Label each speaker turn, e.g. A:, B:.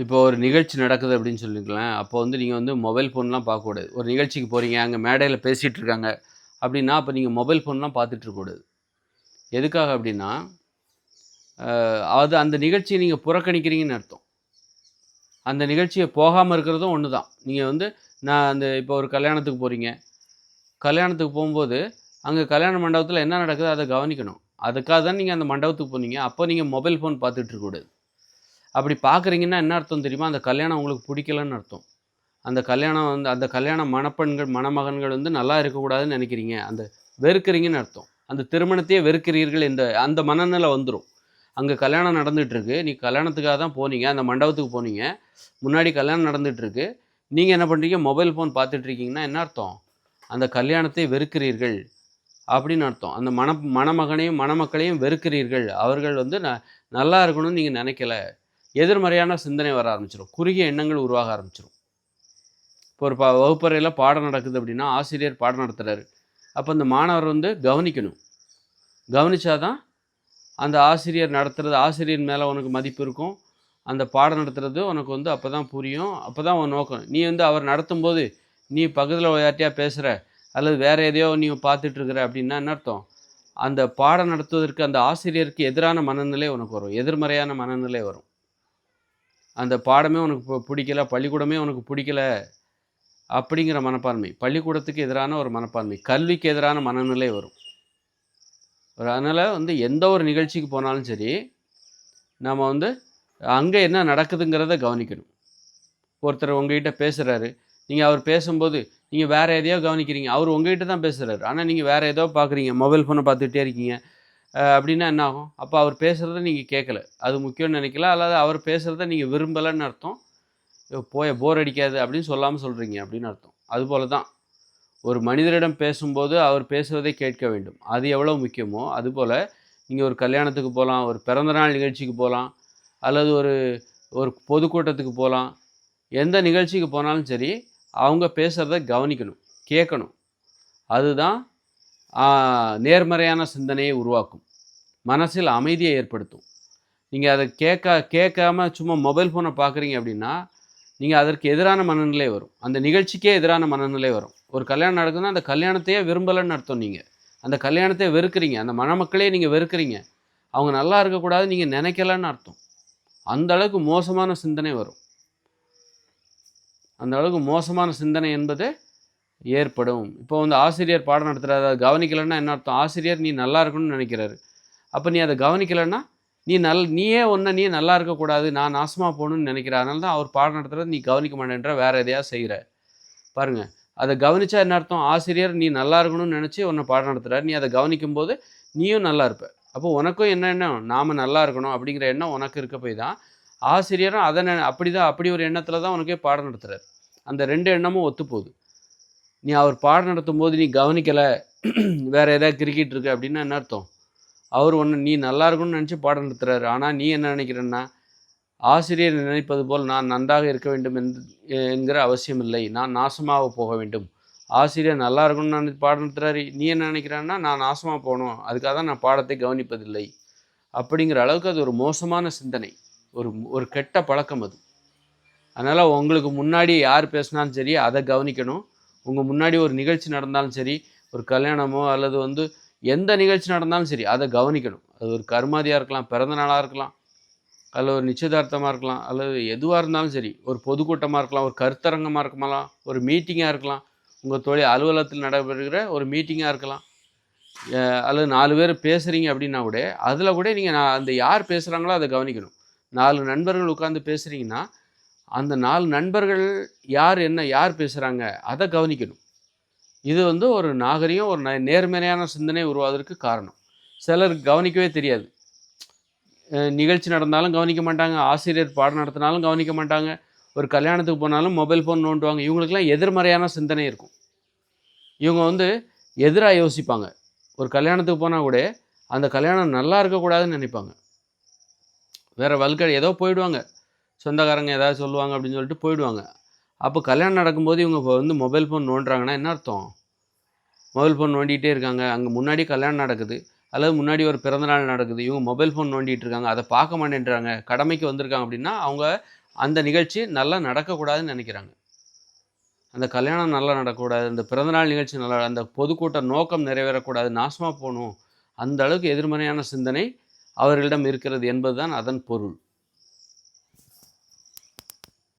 A: இப்போ ஒரு நிகழ்ச்சி நடக்குது அப்படின்னு சொல்லிக்கலாம் அப்போ வந்து நீங்கள் வந்து மொபைல் ஃபோன்லாம் பார்க்கக்கூடாது. ஒரு நிகழ்ச்சிக்கு போகிறீங்க அங்கே மேடையில் பேசிகிட்டு இருக்காங்க. அப்படின்னா அப்போ நீங்கள் மொபைல் ஃபோன்லாம் பார்த்துட்ருக்கக்கூடாது எதுக்காக அப்படின்னா அது அந்த நிகழ்ச்சியை நீங்கள் புறக்கணிக்கிறீங்கன்னு அர்த்தம். அந்த நிகழ்ச்சியை போகாமல் இருக்கிறதும் ஒன்று தான் நீங்கள் வந்து நான் அந்த இப்போ ஒரு கல்யாணத்துக்கு போகிறீங்க கல்யாணத்துக்கு போகும்போது அங்கே கல்யாண மண்டபத்தில் என்ன நடக்குதோ அதை கவனிக்கணும். அதுக்காக தான் நீங்கள் அந்த மண்டபத்துக்கு போனீங்க. அப்போ நீங்கள் மொபைல் ஃபோன் பார்த்துட்ருக்கூடாது அப்படி பார்க்குறீங்கன்னா என்ன அர்த்தம் தெரியுமா? அந்த கல்யாணம் உங்களுக்கு பிடிக்கலன்னு அர்த்தம். அந்த கல்யாணம் வந்து அந்த கல்யாண மணப்பெண்கள் மணமகன்கள் வந்து நல்லா இருக்கக்கூடாதுன்னு நினைக்கிறீங்க. அந்த வெறுக்கிறீங்கன்னு அர்த்தம். அந்த திருமணத்தையே வெறுக்கிறீர்கள் இந்த அந்த மனநிலை வந்துடும் அங்கே கல்யாணம் நடந்துகிட்ருக்கு. நீ கல்யாணத்துக்காக தான் போனீங்க. அந்த மண்டபத்துக்கு போனீங்க. முன்னாடி கல்யாணம் நடந்துகிட்ருக்கு. நீங்கள் என்ன பண்ணுறீங்க மொபைல் ஃபோன் பார்த்துட்ருக்கீங்கன்னா என்ன அர்த்தம்? அந்த கல்யாணத்தை வெறுக்கிறீர்கள் அப்படின்னு அர்த்தம். அந்த மண மணமகனையும் மணமக்களையும் வெறுக்கிறீர்கள். அவர்கள் வந்து ந நல்லா இருக்கணும்னு நீங்கள் நினைக்கல. எதிர்மறையான சிந்தனை வர ஆரம்பிச்சிடும் குறுகிய எண்ணங்கள் உருவாக ஆரம்பிச்சிடும் இப்போ ஒரு ப வகுப்பறையில் பாடம் நடக்குது அப்படின்னா ஆசிரியர் பாடம் நடத்துகிறாரு அப்போ அந்த மாணவர் வந்து கவனிக்கணும். கவனிச்சாதான் அந்த ஆசிரியர் நடத்துறது ஆசிரியர் மேலே உனக்கு மதிப்பு இருக்கும். அந்த பாடம் நடத்துறது உனக்கு வந்து அப்போ தான் புரியும். அப்போ தான் உன் நோக்கம். நீ வந்து அவர் நடத்தும்போது நீ பக்கத்தில் யார்ட்டையா பேசுகிற அல்லது வேறு எதையோ நீ பார்த்துட்ருக்குற அப்படின்னா என்ன அர்த்தம்? அந்த பாடம் நடத்துவதற்கு அந்த ஆசிரியருக்கு எதிரான மனநிலை உனக்கு வரும். எதிர்மறையான மனநிலை வரும். அந்த பாடமே உனக்கு பிடிக்கல பள்ளிக்கூடமே உனக்கு பிடிக்கல அப்படிங்கிற மனப்பான்மை. பள்ளிக்கூடத்துக்கு எதிரான ஒரு மனப்பான்மை. கல்விக்கு எதிரான மனநிலை வரும். ஒரு அதனால் வந்து எந்த ஒரு நிகழ்ச்சிக்கு போனாலும் சரி நம்ம வந்து அங்கே என்ன நடக்குதுங்கிறத கவனிக்கணும். ஒருத்தர் உங்ககிட்ட பேசுகிறாரு நீங்கள் அவர் பேசும்போது நீங்கள் வேறு எதையோ கவனிக்கிறீங்க. அவர் உங்ககிட்ட தான் பேசுகிறாரு ஆனால் நீங்கள் வேறு ஏதோ பார்க்குறீங்க மொபைல் ஃபோனை பார்த்துக்கிட்டே இருக்கீங்க. அப்படின்னா என்ன ஆகும்? அப்போ அவர் பேசுகிறத நீங்கள் கேட்கல. அது முக்கியம்னு நினைக்கல. அல்லது அவர் பேசுகிறத நீங்கள் விரும்பலைன்னு அர்த்தம். போய் போய போர் அடிக்காது அப்படின்னு சொல்லாமல் சொல்கிறீங்க அப்படின்னு அர்த்தம். அதுபோல தான் ஒரு மனிதரிடம் பேசும்போது அவர் பேசுவதை கேட்க வேண்டும். அது எவ்வளோ முக்கியமோ அதுபோல் நீங்கள் ஒரு கல்யாணத்துக்கு போகலாம் ஒரு பிறந்தநாள் நிகழ்ச்சிக்கு போகலாம் அல்லது ஒரு ஒரு பொதுக்கூட்டத்துக்கு போகலாம் எந்த நிகழ்ச்சிக்கு போனாலும் சரி அவங்க பேசுகிறத கவனிக்கணும் கேட்கணும். அதுதான் நேர்மறையான சிந்தனையை உருவாக்கும். மனசில் அமைதியை ஏற்படுத்தும். நீங்கள் அதை கேட்க கேட்காம சும்மா மொபைல் ஃபோனை பார்க்குறீங்க அப்படின்னா நீங்கள் அதற்கு எதிரான மனநிலை வரும். அந்த நிகழ்ச்சிக்கே எதிரான மனநிலை வரும். ஒரு கல்யாணம் நடக்குதுன்னா அந்த கல்யாணத்தையே விரும்பலைன்னு அர்த்தம் நீங்கள் அந்த கல்யாணத்தை வெறுக்கிறீங்க. அந்த மணமக்களே நீங்கள் வெறுக்கிறீங்க. அவங்க நல்லா இருக்கக்கூடாது நீங்கள் நினைக்கலன்னு அர்த்தம். அந்த அளவுக்கு மோசமான சிந்தனை வரும். அந்த அளவுக்கு மோசமான சிந்தனை என்பது ஏற்படும். இப்போ வந்து ஆசிரியர் பாடம் நடத்துகிறாரு அதை கவனிக்கலைன்னா என்ன அர்த்தம்? ஆசிரியர் நீ நல்லா இருக்கணும்னு நினைக்கிறாரு. அப்போ நீ அதை கவனிக்கலைன்னா நீ நல் நீயே ஒன்று நீ நல்லா இருக்கக்கூடாது நான் நாசமாக போகணும்னு நினைக்கிற. அதனால தான் அவர் பாடம் நடத்துறது நீ கவனிக்க மாட்டேன்ற வேறு எதையா செய்கிற பாருங்க அதை கவனித்தா என்ன அர்த்தம்? ஆசிரியர் நீ நல்லா இருக்கணும்னு நினச்சி உன்னை பாடம் நடத்துகிறார் நீ அதை கவனிக்கும் போது நீயும் நல்லா இருப்ப. அப்போ உனக்கும் என்ன எண்ணம்? நாம் நல்லா இருக்கணும் அப்படிங்கிற எண்ணம் உனக்கு இருக்க போய் தான் ஆசிரியரும் அதை அப்படி அப்படிதான் அப்படி ஒரு எண்ணத்தில் தான் உனக்கே பாடம் நடத்துகிறார் அந்த ரெண்டு எண்ணமும் ஒத்து போகுது நீ அவர் பாடம் நடத்தும் போது நீ கவனிக்கலை வேறு எதாவது கிரிக்கெட் இருக்கு அப்படின்னா என்ன அர்த்தம்? அவர் ஒன்று நீ நல்லா இருக்கணும்னு நினச்சி பாடம் நடத்துறாரு. ஆனால் நீ என்ன நினைக்கிறன்னா ஆசிரியர் நினைப்பது போல் நான் நன்றாக இருக்க வேண்டும் என்று என்கிற அவசியம் இல்லை. நான் நாசமாக போக வேண்டும். ஆசிரியர் நல்லா இருக்கணும்னு நினைச்சு பாடம் நடத்துறாரு. நீ என்ன நினைக்கிறன்னா நான் நாசமாக போகணும். அதுக்காக தான் நான் பாடத்தை கவனிப்பதில்லை. அப்படிங்கிற அளவுக்கு அது ஒரு மோசமான சிந்தனை. ஒரு ஒரு கெட்ட பழக்கம் அது. அதனால் உங்களுக்கு முன்னாடி யார் பேசினாலும் சரி அதை கவனிக்கணும். உங்கள் முன்னாடி ஒரு நிகழ்ச்சி நடந்தாலும் சரி ஒரு கல்யாணமோ அல்லது வந்து எந்த நிகழ்ச்சி நடந்தாலும் சரி அதை கவனிக்கணும். அது ஒரு கருமாதியாக இருக்கலாம் பிறந்த நாளாக இருக்கலாம் அல்லது ஒரு நிச்சயதார்த்தமாக இருக்கலாம் அல்லது எதுவாக இருந்தாலும் சரி ஒரு பொதுக்கூட்டமாக இருக்கலாம் ஒரு கருத்தரங்கமாக இருக்கலாம் ஒரு மீட்டிங்காக இருக்கலாம் உங்கள் தொழில் அலுவலகத்தில் நடைபெறுகிற ஒரு மீட்டிங்காக இருக்கலாம். அல்லது நாலு பேர் பேசுகிறீங்க அப்படின்னா கூட அதில் கூட நீங்கள் நான் அந்த யார் பேசுகிறாங்களோ அதை கவனிக்கணும். நாலு நண்பர்கள் உட்காந்து பேசுகிறீங்கன்னா அந்த நாலு நண்பர்கள் யார் என்ன யார் பேசுகிறாங்க அதை கவனிக்கணும். இது வந்து ஒரு நாகரிகம் ஒரு நேர்மறையான சிந்தனை உருவாவதற்கு காரணம். சிலர் கவனிக்கவே தெரியாது. நிகழ்ச்சி நடந்தாலும் கவனிக்க மாட்டாங்க ஆசிரியர் பாடம் நடத்தினாலும் கவனிக்க மாட்டாங்க ஒரு கல்யாணத்துக்கு போனாலும் மொபைல் ஃபோன் நோண்டுவாங்க. இவங்களுக்கெல்லாம் எதிர்மறையான சிந்தனை இருக்கும். இவங்க வந்து எதிராக யோசிப்பாங்க. ஒரு கல்யாணத்துக்கு போனால் கூட அந்த கல்யாணம் நல்லா இருக்கக்கூடாதுன்னு நினைப்பாங்க. வேறு வல்கடை ஏதோ போயிடுவாங்க. சொந்தக்காரங்க ஏதாவது சொல்லுவாங்க அப்படின்னு சொல்லிட்டு போயிடுவாங்க. அப்போ கல்யாணம் நடக்கும்போது இவங்க வந்து மொபைல் ஃபோன் நோண்டுறாங்கன்னா என்ன அர்த்தம்? மொபைல் ஃபோன் நோண்டிகிட்டே இருக்காங்க. அங்கே முன்னாடி கல்யாணம் நடக்குது. அல்லது முன்னாடி ஒரு பிறந்தநாள் நடக்குது. இவங்க மொபைல் ஃபோன் நோண்டிகிட்டு இருக்காங்க. அதை பார்க்க மாட்டேன்றாங்க. கடமைக்கு வந்திருக்காங்க அப்படின்னா அவங்க அந்த நிகழ்ச்சி நல்லா நடக்கக்கூடாதுன்னு நினைக்கிறாங்க. அந்த கல்யாணம் நல்லா நடக்கக்கூடாது. அந்த பிறந்தநாள் நிகழ்ச்சி நல்லா அந்த பொதுக்கூட்ட நோக்கம் நிறைவேறக்கூடாது. நாசமாக போகணும். அந்த அளவுக்கு எதிர்மறையான சிந்தனை அவர்களிடம் இருக்கிறது என்பதுதான் அதன் பொருள்.